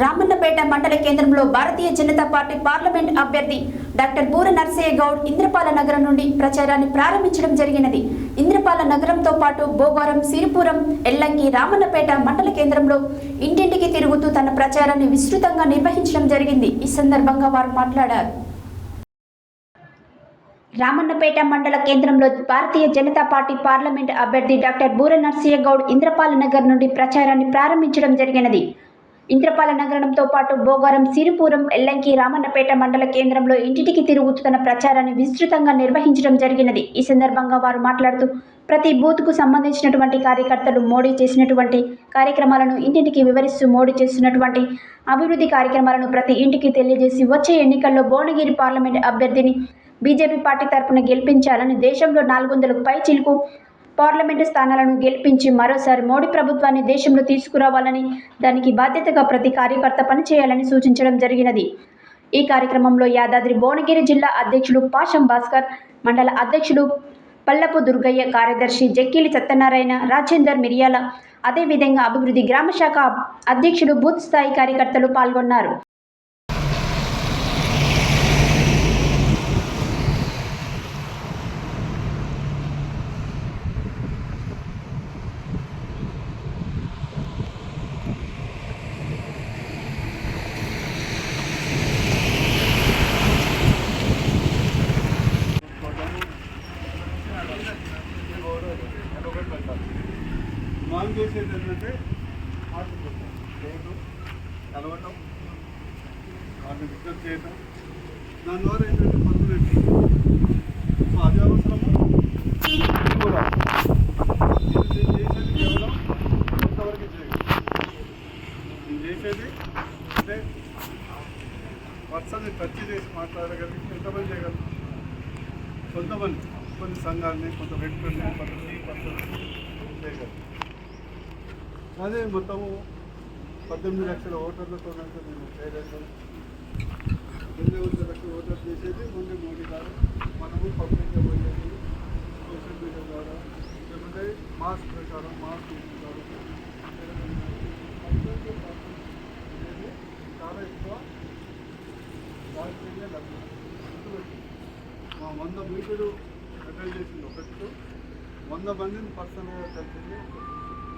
రామన్నపేట మండల కేంద్రంలో Bharatiya Janata party parliament అభ్యర్థి డాక్టర్ బూర నర్సయ్య గౌడ్ ఇంద్రపాల నగరం నుండి ప్రచారాన్ని ప్రారంభించడం జరిగినది. ఇంద్రపాల నగరంతో పాటు భోగవరం సిరిపురం ఎల్లంకి రామన్నపేట మండల కేంద్రంలో ఇంటింటికి తిరుగుతూ తన ప్రచారాన్ని విస్తృతంగా నిర్వహించడం జరిగింది. ఈ సందర్భంగా వారు మాట్లాడారు. రామన్నపేట మండల కేంద్రంలో భారతీయ జనతా పార్టీ పార్లమెంట్ అభ్యర్థి డాక్టర్ బూర నర్సయ్య గౌడ్ ఇంద్రపాల నగర్ నుండి ప్రచారాన్ని ప్రారంభించడం జరిగినది. ఇంద్రపాల నగరంతో పాటు భోగారం సిరిపురం ఎల్లంకి రామన్నపేట మండల కేంద్రంలో ఇంటింటికి తిరుగుతున్న ప్రచారాన్ని విస్తృతంగా నిర్వహించడం జరిగినది. ఈ సందర్భంగా వారు మాట్లాడుతూ ప్రతి బూత్కు సంబంధించినటువంటి కార్యకర్తలు మోడీ చేసినటువంటి కార్యక్రమాలను ఇంటింటికి వివరిస్తూ మోడీ చేస్తున్నటువంటి అభివృద్ధి కార్యక్రమాలను ప్రతి ఇంటికి తెలియజేసి వచ్చే ఎన్నికల్లో భువనగిరి పార్లమెంట్ అభ్యర్థిని బీజేపీ పార్టీ తరపున గెలిపించాలని దేశంలో నాలుగు వందలకు పై చిలుకు పార్లమెంటు స్థానాలను గెలిపించి మరోసారి మోడీ ప్రభుత్వాన్ని దేశంలో తీసుకురావాలని దానికి బాధ్యతగా ప్రతి కార్యకర్త పనిచేయాలని సూచించడం జరిగినది. ఈ కార్యక్రమంలో యాదాద్రి భువనగిరి జిల్లా అధ్యక్షుడు పాషం భాస్కర్ మండల అధ్యక్షుడు పల్లపు దుర్గయ్య కార్యదర్శి జక్కిలి సత్యనారాయణ రాజేందర్ మిరియాల అదేవిధంగా అభివృద్ధి గ్రామ శాఖ అధ్యక్షుడు బూత్ స్థాయి కార్యకర్తలు పాల్గొన్నారు. మనం చేసేది ఏంటంటే మాట్లాడుకుంటాం చేయడం కలవటం వాటిని విజ్ఞప్తి చేయటం. దాని ద్వారా ఏంటంటే పనులు సో అది అవసరము? కూడా. నేను చేసేది కేవలం కొంతవరకు చేయగలను నేను చేసేది అంటే పర్సన్ని టచ్ చేసి మాట్లాడగలిగి ఎంతమంది చేయగలను కొంతమంది. కొన్ని సంఘాలని కొంత వ్యక్తుల్ని కొంత టీ పర్సన్స్ చేయగలరు అదే మొత్తము పద్దెనిమిది లక్షల ఓటర్లతో మేము చేయలేదు ఎనిమిది లక్షల ఓటర్ చేసేది ముందు మోడీ గారు మనము పబ్లిక్గా పోయేది సోషల్ మీడియా ద్వారా. లేకుంటే మాస్ ప్రచారం మాస్ ద్వారా చాలా ఎక్కువ రాజకీయంగా లభ్యం మా వంద మీటరు అటెండ్ చేసింది ఒకటి. వంద మందిని పర్సనల్గా కలిసింది